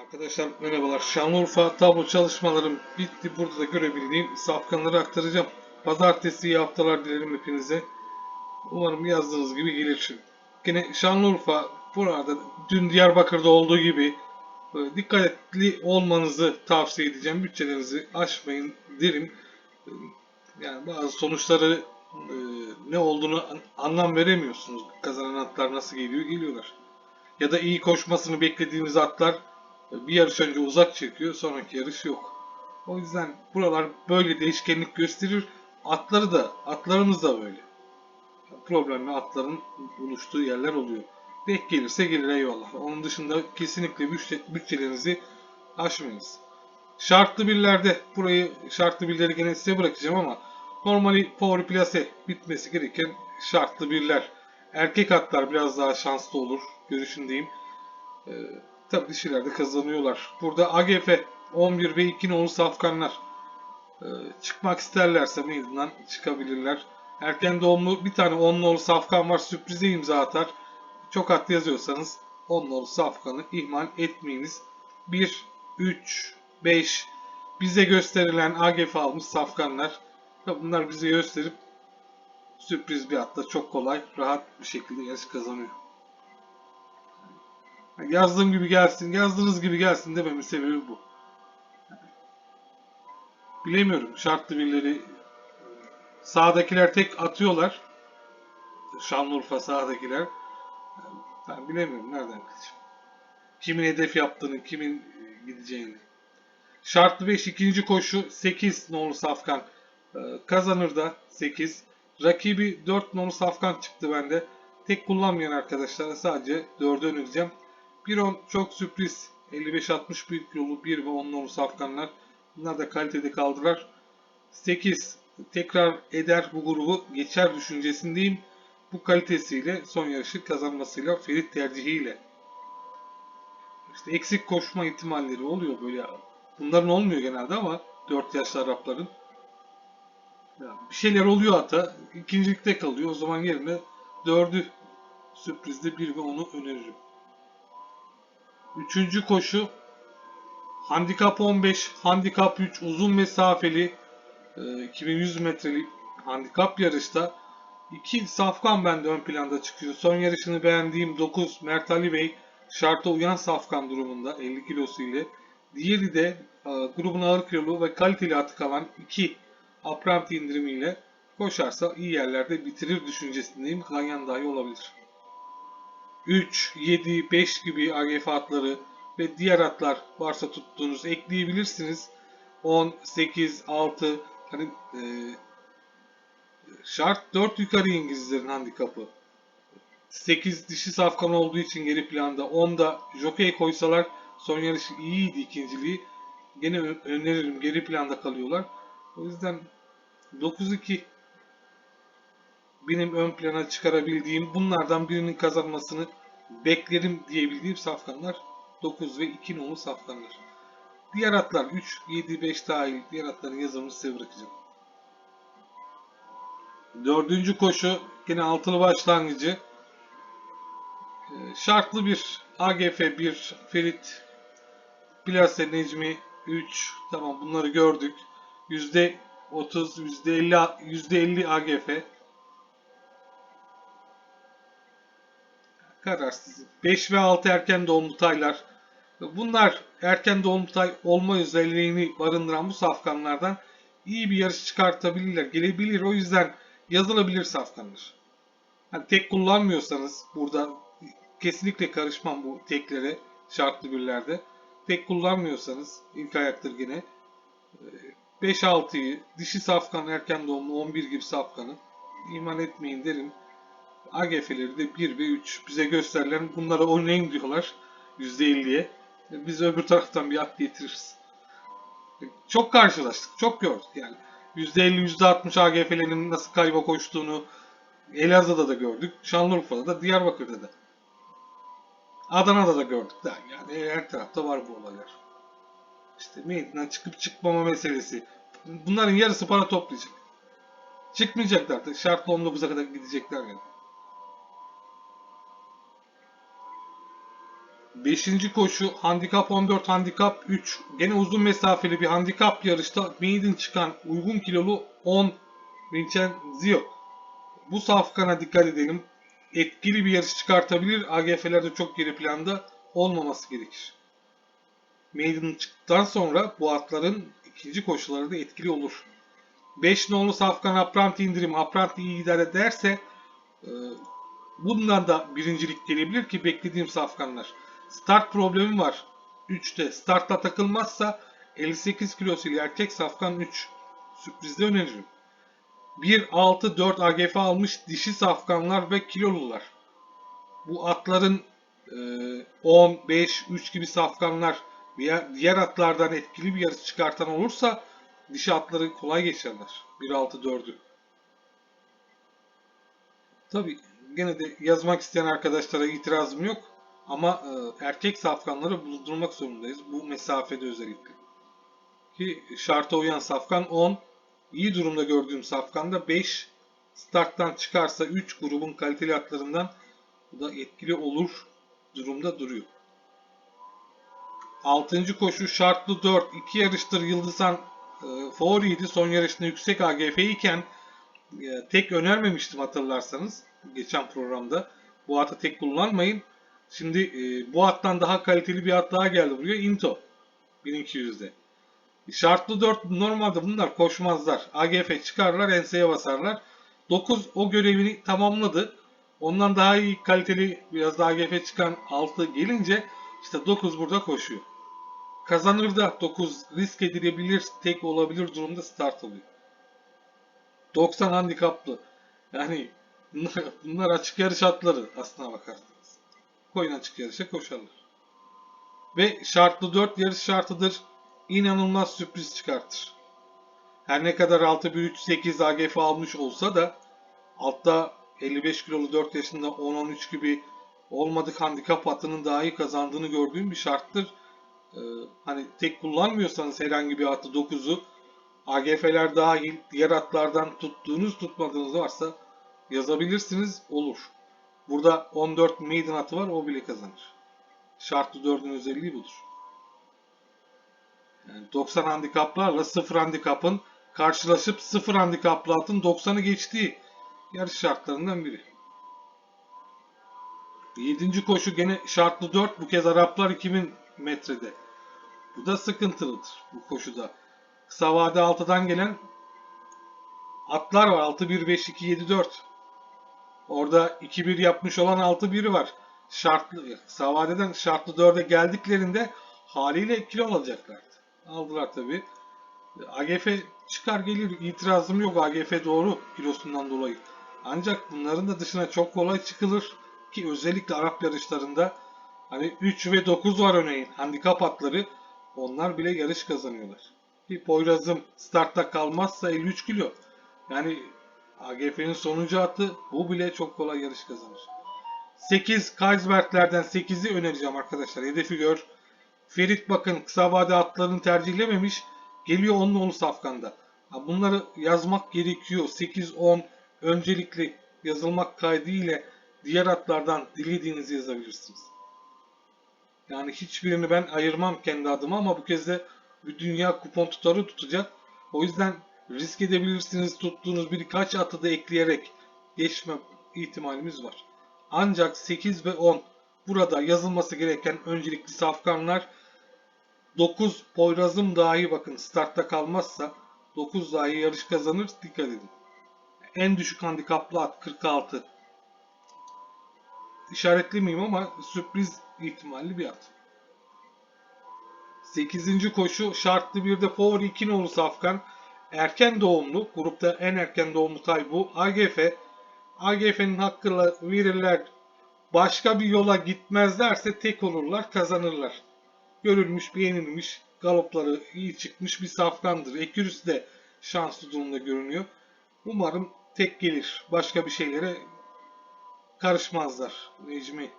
Arkadaşlar merhabalar. Şanlıurfa tablo çalışmalarım bitti. Burada da görebildiğim safkanları aktaracağım. Pazartesi iyi haftalar dilerim hepinize. Umarım yazdığınız gibi gelir. Yine Şanlıurfa burada dün Diyarbakır'da olduğu gibi böyle dikkatli olmanızı tavsiye edeceğim. Bütçelerinizi aşmayın derim. Yani bazı sonuçları e, ne olduğunu an- anlam veremiyorsunuz. Kazanan atlar nasıl geliyor geliyorlar. Ya da iyi koşmasını beklediğimiz atlar bir yarış önce uzak çekiyor, sonraki yarış yok. O yüzden buralar böyle değişkenlik gösterir. Atları da, atlarımız da böyle. Problemli atların buluştuğu yerler oluyor. Denk gelirse gelir eyvallah. Onun dışında kesinlikle bütçe, bütçelerinizi aşmayınız. Şartlı birlerde, burayı şartlı birleri gene size bırakacağım ama normali power plase bitmesi gereken şartlı birler. Erkek atlar biraz daha şanslı olur görüşündeyim. Ee, Tabii dişilerde kazanıyorlar. Burada AGF 11 ve 2 nolu safkanlar Ee, çıkmak isterlerse meydandan çıkabilirler. Erken doğumlu bir tane 10 nolu safkan var sürprize imza atar. Çok at yazıyorsanız 10 nolu safkanı ihmal etmeyiniz. 1, 3, 5 bize gösterilen AGF almış safkanlar. Tabii Bunlar bize gösterip sürpriz bir atla çok kolay rahat bir şekilde yarış kazanıyor. Yazdığım gibi gelsin, yazdığınız gibi gelsin dememin sebebi bu. Bilemiyorum. Şartlı birileri sağdakiler tek atıyorlar. Şanlıurfa sağdakiler. Ben bilemiyorum nereden gideceğim. Kimin hedef yaptığını, kimin gideceğini. Şartlı 5 ikinci koşu 8 nolu Safkan kazanır da 8. Rakibi 4 nolu Safkan çıktı bende. Tek kullanmayan arkadaşlara sadece 4'e önereceğim. 1-10 çok sürpriz. 55-60 büyük yolu 1 ve 10 nolu safkanlar. Bunlar da kalitede kaldılar. 8 tekrar eder bu grubu geçer düşüncesindeyim. Bu kalitesiyle son yarışı kazanmasıyla Ferit tercihiyle. İşte eksik koşma ihtimalleri oluyor böyle. Bunların olmuyor genelde ama 4 yaşlı Arapların. Ya bir şeyler oluyor hatta. ikincilikte kalıyor. O zaman yerine 4'ü sürprizde 1 ve 10'u öneririm. Üçüncü koşu handikap 15, handikap 3 uzun mesafeli e, 2100 metrelik handikap yarışta iki safkan bende ön planda çıkıyor. Son yarışını beğendiğim 9 Mert Ali Bey şarta uyan safkan durumunda 50 kilosu ile. Diğeri de e, grubun ağır kilolu ve kaliteli atı kalan 2 apranti indirimiyle koşarsa iyi yerlerde bitirir düşüncesindeyim. Ganyan dahi olabilir. 3, 7, 5 gibi AGF atları ve diğer atlar varsa tuttuğunuz ekleyebilirsiniz. 10, 8, 6 hani e, şart 4 yukarı İngilizlerin handikapı. 8 dişi safkan olduğu için geri planda. 10'da jockey koysalar son yarışı iyiydi ikinciliği. Gene öneririm geri planda kalıyorlar. O yüzden 9-2 benim ön plana çıkarabildiğim bunlardan birinin kazanmasını beklerim diyebildiğim safkanlar 9 ve 2 nolu safkanlar. Diğer atlar 3, 7, 5 dahil diğer atların yazımını size bırakacağım. Dördüncü koşu yine altılı başlangıcı. Ee, Şartlı bir AGF 1 Ferit Plase Necmi 3 tamam bunları gördük. %30 %50 %50 AGF kararsız. 5 ve 6 erken doğumlu taylar. Bunlar erken doğumlu tay olma özelliğini barındıran bu safkanlardan iyi bir yarış çıkartabilirler. Gelebilir. O yüzden yazılabilir safkanlar. Hani tek kullanmıyorsanız burada kesinlikle karışmam bu teklere şartlı birlerde. Tek kullanmıyorsanız ilk ayaktır gene 5-6'yı dişi safkan erken doğumlu 11 gibi safkanı iman etmeyin derim. AGF'leri de 1 ve 3 bize gösterilen bunlara oynayın diyorlar %50'ye. Biz öbür taraftan bir at getiririz. Çok karşılaştık, çok gördük yani. %50, %60 AGF'lerin nasıl kayba koştuğunu Elazığ'da da gördük, Şanlıurfa'da da, Diyarbakır'da da. Adana'da da gördük da yani her tarafta var bu olaylar. İşte meydandan çıkıp çıkmama meselesi. Bunların yarısı para toplayacak. Çıkmayacaklar da şartlı 19'a kadar gidecekler yani. Beşinci koşu handikap 14 handikap 3. Gene uzun mesafeli bir handikap yarışta maiden çıkan uygun kilolu 10 Vincenzio. Bu safkana dikkat edelim. Etkili bir yarış çıkartabilir. AGF'lerde çok geri planda olmaması gerekir. Maiden çıktıktan sonra bu atların ikinci koşuları da etkili olur. 5 nolu safkan Apranti indirim. Apranti iyi gider ederse e, bundan da birincilik gelebilir ki beklediğim safkanlar. Start problemi var. 3'te startla takılmazsa 58 kilosuyla erkek safkan 3. Sürprizde öneririm. 1, 6, 4 AGF almış dişi safkanlar ve kilolular. Bu atların e, 10, 5, 3 gibi safkanlar veya diğer atlardan etkili bir yarış çıkartan olursa dişi atları kolay geçerler. 1, 6, 4'ü. Tabi gene de yazmak isteyen arkadaşlara itirazım yok. Ama e, erkek safkanları bulundurmak zorundayız. Bu mesafede özellikle. Ki şarta uyan safkan 10. İyi durumda gördüğüm safkanda 5. Starttan çıkarsa 3 grubun kaliteli atlarından bu da etkili olur durumda duruyor. 6. koşu şartlı 4. 2 yarıştır Yıldızhan e, favoriydi. Son yarışında yüksek AGF iken e, tek önermemiştim hatırlarsanız geçen programda. Bu atı tek kullanmayın. Şimdi e, bu attan daha kaliteli bir at daha geldi buraya. Into. 1200'de. Şartlı 4 normalde bunlar koşmazlar. AGF çıkarlar enseye basarlar. 9 o görevini tamamladı. Ondan daha iyi kaliteli biraz daha AGF çıkan 6 gelince işte 9 burada koşuyor. Kazanır da 9 risk edilebilir, tek olabilir durumda start alıyor. 90 handikaplı. Yani bunlar, açık yarış atları aslına bakarsanız. Koyun açık yarışa koşarlar. Ve şartlı 4 yarış şartıdır. İnanılmaz sürpriz çıkartır. Her ne kadar 6-1-3-8 AGF almış olsa da altta 55 kilolu 4 yaşında 10-13 gibi olmadık handikap atının daha iyi kazandığını gördüğüm bir şarttır. Ee, hani tek kullanmıyorsanız herhangi bir atı 9'u AGF'ler dahil diğer atlardan tuttuğunuz tutmadığınız varsa yazabilirsiniz olur. Burada 14 maiden atı var o bile kazanır. Şartlı 4'ün özelliği budur. Yani 90 handikaplarla 0 handikapın karşılaşıp 0 handikaplı atın 90'ı geçtiği yarış şartlarından biri. 7. koşu gene şartlı 4 bu kez Araplar 2000 metrede. Bu da sıkıntılıdır bu koşuda. Kısa vade 6'dan gelen atlar var. 6-1-5-2-7-4. Orada 2-1 yapmış olan 6-1 var. Şartlı, kısa vadeden şartlı 4'e geldiklerinde haliyle kilo alacaklardı. Aldılar tabi. AGF çıkar gelir itirazım yok AGF doğru kilosundan dolayı. Ancak bunların da dışına çok kolay çıkılır ki özellikle Arap yarışlarında hani 3 ve 9 var örneğin handikap atları onlar bile yarış kazanıyorlar. Bir Poyraz'ım startta kalmazsa 53 kilo. Yani AGF'nin sonuncu atı bu bile çok kolay yarış kazanır. 8 Kaisberglerden 8'i önereceğim arkadaşlar. Hedefi gör. Ferit bakın kısa vade atlarını tercihlememiş. Geliyor onun oğlu Safkan'da. Bunları yazmak gerekiyor. 8-10 öncelikli yazılmak kaydı ile diğer atlardan dilediğinizi yazabilirsiniz. Yani hiçbirini ben ayırmam kendi adıma ama bu kez de bir dünya kupon tutarı tutacak. O yüzden risk edebilirsiniz tuttuğunuz birkaç atı da ekleyerek geçme ihtimalimiz var. Ancak 8 ve 10 burada yazılması gereken öncelikli safkanlar 9 Poyraz'ım dahi bakın startta kalmazsa 9 dahi yarış kazanır dikkat edin. En düşük handikaplı at 46. İşaretlemeyeyim ama sürpriz ihtimalli bir at. 8. koşu şartlı bir de favori 2 nolu safkan. Erken doğumlu. Grupta en erken doğumlu tay bu. AGF. AGF'nin hakkıyla verirler. Başka bir yola gitmezlerse tek olurlar kazanırlar. Görülmüş beğenilmiş galopları iyi çıkmış bir safkandır. Ekürüs de şanslı durumda görünüyor. Umarım tek gelir. Başka bir şeylere karışmazlar Necmi.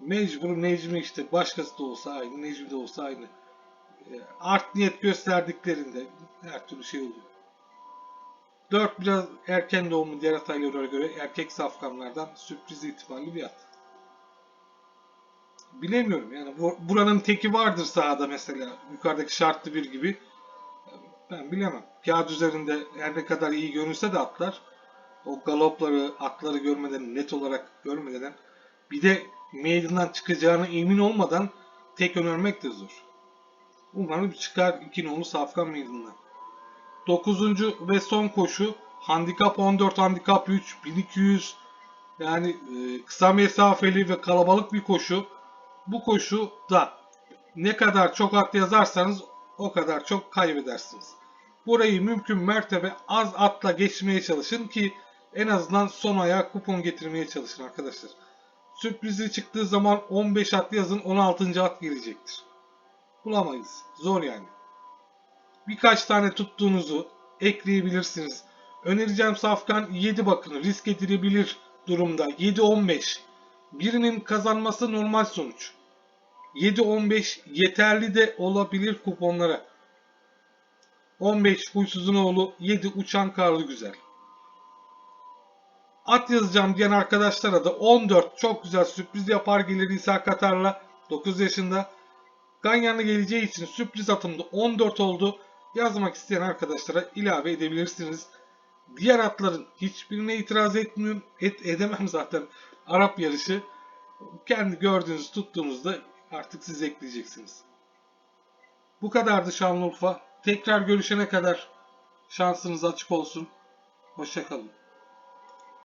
Mecbur Necmi işte başkası da olsa aynı, Necmi de olsa aynı. Art niyet gösterdiklerinde her türlü şey oluyor. 4 biraz erken doğumlu diğer ataylara göre erkek safkanlardan sürpriz ihtimalli bir at. bilemiyorum yani bu, buranın teki vardır sahada mesela yukarıdaki şartlı bir gibi. Ben bilemem. Kağıt üzerinde her ne kadar iyi görünse de atlar o galopları, atları görmeden, net olarak görmeden bir de meydandan çıkacağına emin olmadan tek önermek de zor. Umarım çıkar iki nolu Safkan meydanından. 9. ve son koşu handikap 14, handikap 3, 1200 yani e, kısa mesafeli ve kalabalık bir koşu. Bu koşu da ne kadar çok at yazarsanız o kadar çok kaybedersiniz. Burayı mümkün mertebe az atla geçmeye çalışın ki en azından son aya kupon getirmeye çalışın arkadaşlar. Sürprizi çıktığı zaman 15 at yazın 16. at gelecektir. Bulamayız. Zor yani. Birkaç tane tuttuğunuzu ekleyebilirsiniz. Önereceğim safkan 7 bakın risk edilebilir durumda. 7-15. Birinin kazanması normal sonuç. 7-15 yeterli de olabilir kuponlara. 15 huysuzun oğlu 7 uçan karlı güzel. At yazacağım diyen arkadaşlara da 14 çok güzel sürpriz yapar gelir İsa Katar'la 9 yaşında. Ganyan'la geleceği için sürpriz atımda 14 oldu. Yazmak isteyen arkadaşlara ilave edebilirsiniz. Diğer atların hiçbirine itiraz etmiyorum. Et, edemem zaten. Arap yarışı. Kendi gördüğünüz tuttuğunuzda artık siz ekleyeceksiniz. Bu kadardı Şanlıurfa. Tekrar görüşene kadar şansınız açık olsun. Hoşçakalın.